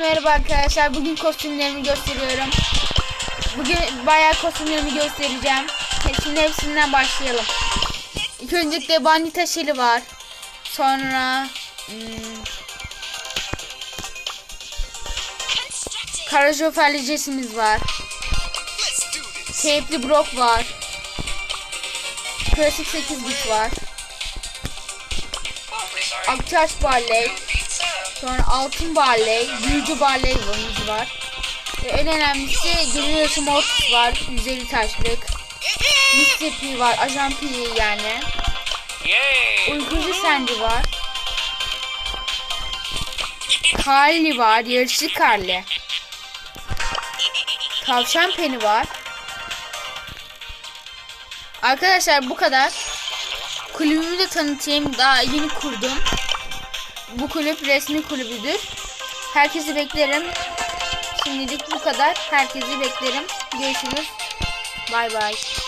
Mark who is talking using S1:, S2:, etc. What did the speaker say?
S1: Merhaba arkadaşlar. Bugün kostümlerimi gösteriyorum. Bugün bayağı kostümlerimi göstereceğim. Şimdi hepsinden başlayalım. İlk öncelikle bandita şeli var. Sonra hmm, Kara şoförlü Jesse'miz var. Keyifli Brock var. Klasik 8 bit var. Akçaş Barley. Sonra altın barley, büyücü barley'imiz var. Ve en önemlisi Geliyorsun Mortis var, 150 taşlık. Mr. P var, Ajan P yani. Uykucu Sandy var. Carly var, yarışçı Carly. Tavşan Penny var. Arkadaşlar bu kadar. Kulübümü de tanıtayım. Daha yeni kurdum. Bu kulüp resmi kulübüdür. Herkesi beklerim. Şimdilik bu kadar. Herkesi beklerim. Görüşürüz. Bay bay.